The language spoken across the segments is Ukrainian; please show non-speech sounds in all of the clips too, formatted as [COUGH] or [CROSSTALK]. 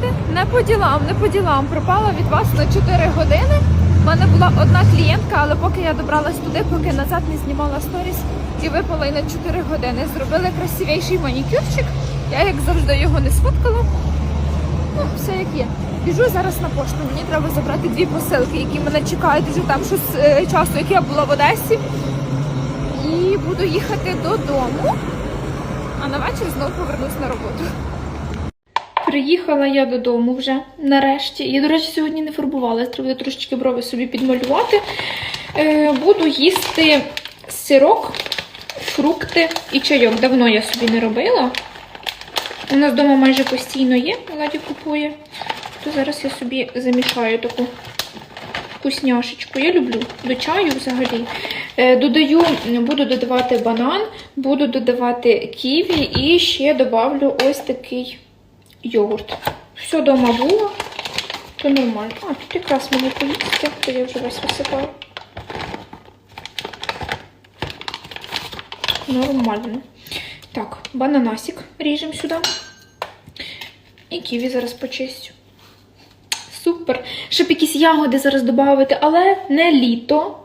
знаєте, не по ділам, не по ділам. Пропала від вас на 4 години. У мене була одна клієнтка, але поки я добралась туди, поки назад не знімала сторіс і випала і на 4 години. Зробили красивіший манікюрчик. Я, як завжди, його не сфоткала. Ну, все як є. Біжу зараз на пошту. Мені треба забрати дві посилки, які мене чекають вже там що з е, часу, як я була в Одесі. І буду їхати додому, а на вечір знову повернусь на роботу. Приїхала я додому вже нарешті. Я, до речі, сьогодні не фарбувалася, треба трошечки брови собі підмалювати. Е, буду їсти сирок, фрукти і чайок. Давно я собі не робила. У нас вдома майже постійно є, Владі купує. То зараз я собі замішаю таку вкусняшечку. Я люблю до чаю взагалі. Е, Додаю, буду додавати банан, буду додавати ківі і ще добавлю ось такий йогурт. Все вдома було, то нормально. А, тут якраз мені поїсти, то я вже весь висипаю. Нормально. Так, бананасик ріжемо сюди. І ківі зараз почистю. Супер. Щоб якісь ягоди зараз додати, але не літо,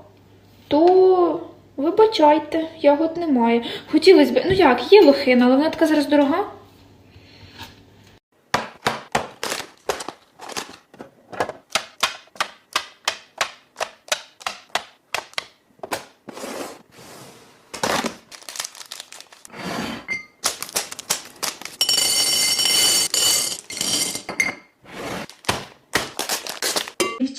то вибачайте, ягод немає. Хотілося б, ну як, є лохина, але вона така зараз дорога.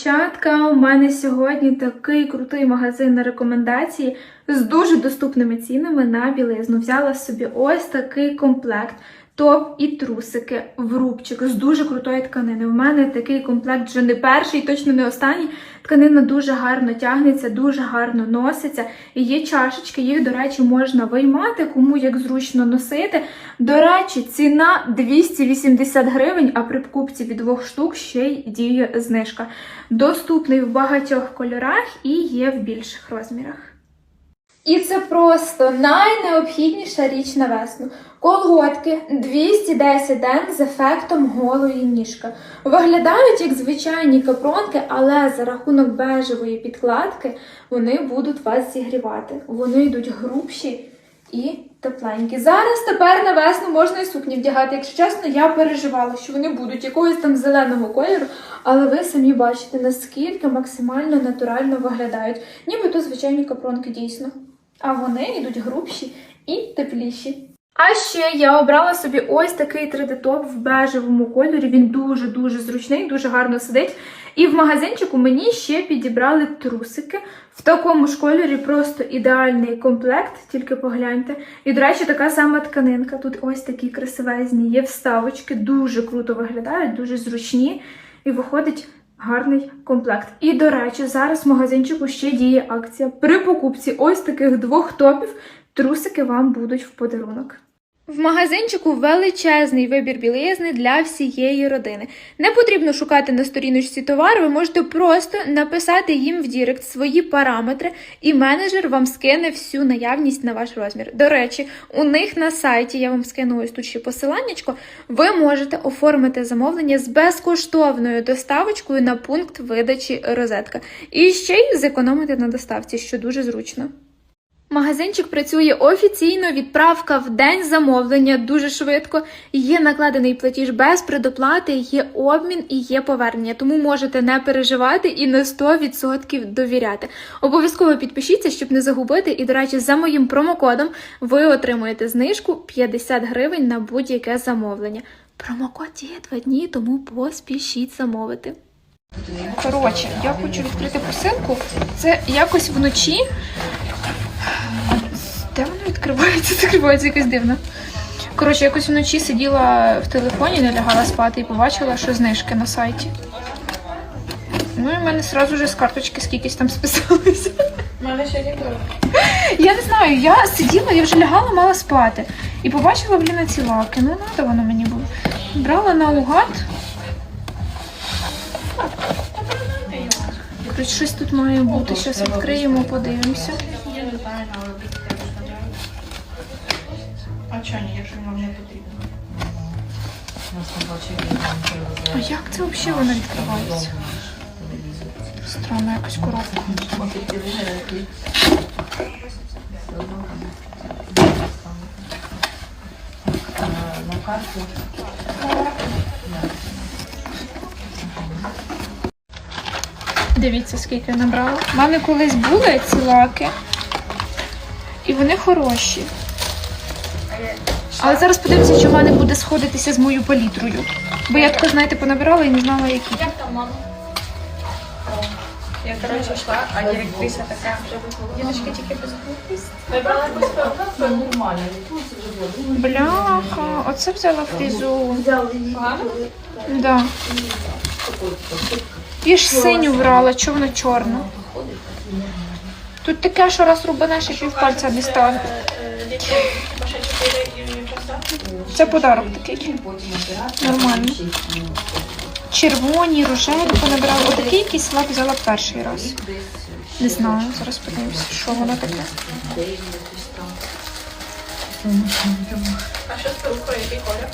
Дівчатка, у мене сьогодні такий крутий магазин на рекомендації з дуже доступними цінами на білизну. Взяла собі ось такий комплект. Топ і трусики в рубчик з дуже крутої тканини. У мене такий комплект вже не перший, точно не останній. Тканина дуже гарно тягнеться, дуже гарно носиться. І є чашечки, їх, до речі, можна виймати, кому як зручно носити. До речі, ціна 280 гривень, а при покупці від двох штук ще й діє знижка. Доступний в багатьох кольорах і є в більших розмірах. І це просто найнеобхідніша річ на весну. Колготки 210 ден з ефектом голої ніжка. Виглядають як звичайні капронки, але за рахунок бежевої підкладки вони будуть вас зігрівати. Вони йдуть грубші і тепленькі. Зараз тепер на весну можна і сукні вдягати. Якщо чесно, я переживала, що вони будуть якогось там зеленого кольору, але ви самі бачите, наскільки максимально натурально виглядають. Нібито звичайні капронки дійсно. А вони йдуть грубші і тепліші. А ще я обрала собі ось такий 3D-топ в бежевому кольорі. Він дуже-дуже зручний, дуже гарно сидить. І в магазинчику мені ще підібрали трусики. В такому ж кольорі просто ідеальний комплект, тільки погляньте. І, до речі, така сама тканинка. Тут ось такі красивезні, є вставочки, дуже круто виглядають, дуже зручні. І виходить гарний комплект. І, до речі, зараз в магазинчику ще діє акція. При покупці ось таких двох топів трусики вам будуть в подарунок. В магазинчику величезний вибір білизни для всієї родини. Не потрібно шукати на сторіночці товар, ви можете просто написати їм в Дірект свої параметри, і менеджер вам скине всю наявність на ваш розмір. До речі, у них на сайті, я вам скину ось тут ще посиланнячко, ви можете оформити замовлення з безкоштовною доставочкою на пункт видачі розетка. І ще й зекономити на доставці, що дуже зручно. Магазинчик працює офіційно, відправка в день замовлення дуже швидко. Є накладений платіж без предоплати, є обмін і є повернення. Тому можете не переживати і на 100% довіряти. Обов'язково підпишіться, щоб не загубити. І, до речі, за моїм промокодом ви отримуєте знижку 50 гривень на будь-яке замовлення. Промокод діє два дні, тому поспішіть замовити. Коротше, я хочу відкрити посилку. Це якось вночі. Відкривається? [LAUGHS] Закривається якось дивно. Коротше, якось вночі сиділа в телефоні, не лягала спати і побачила, що знижки на сайті. Ну і в мене одразу вже з карточки скількись там списалося. Мене ще ніколи. Я не знаю, я сиділа, я вже лягала, мала спати. І побачила, блін, ці лаки. Ну, надо воно мені було. Брала наугад. Щось тут має бути. Зараз відкриємо, подивимося. А якщо вам не потрібно? А як це взагалі воно відкривається? Странно якось коробка. Дивіться, скільки я набрала. У мене колись були ці лаки, і вони хороші. Але зараз подивимося, чи в мене буде сходитися з моєю палітрою. Бо я тако, знаєте, понабирала і не знала, які. Як там, мама? Я, коротше, йшла, а директриса така. Діночки тільки без глупість. Ви брали якусь певну? Це нормально. Бляха, оце взяла фрізу. Да. І ж синю брала, чого вона чорна. Тут таке, що раз рубанеш і півпальця не стане. Це подарок такий. Нормально. Червоні, рожеві понабирала. Отакий якийсь лак взяла перший раз. Не знаю, зараз подивимося, що воно таке. А що з перукою, який колір?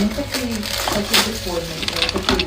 Він такий, такий прикольний. е, Такий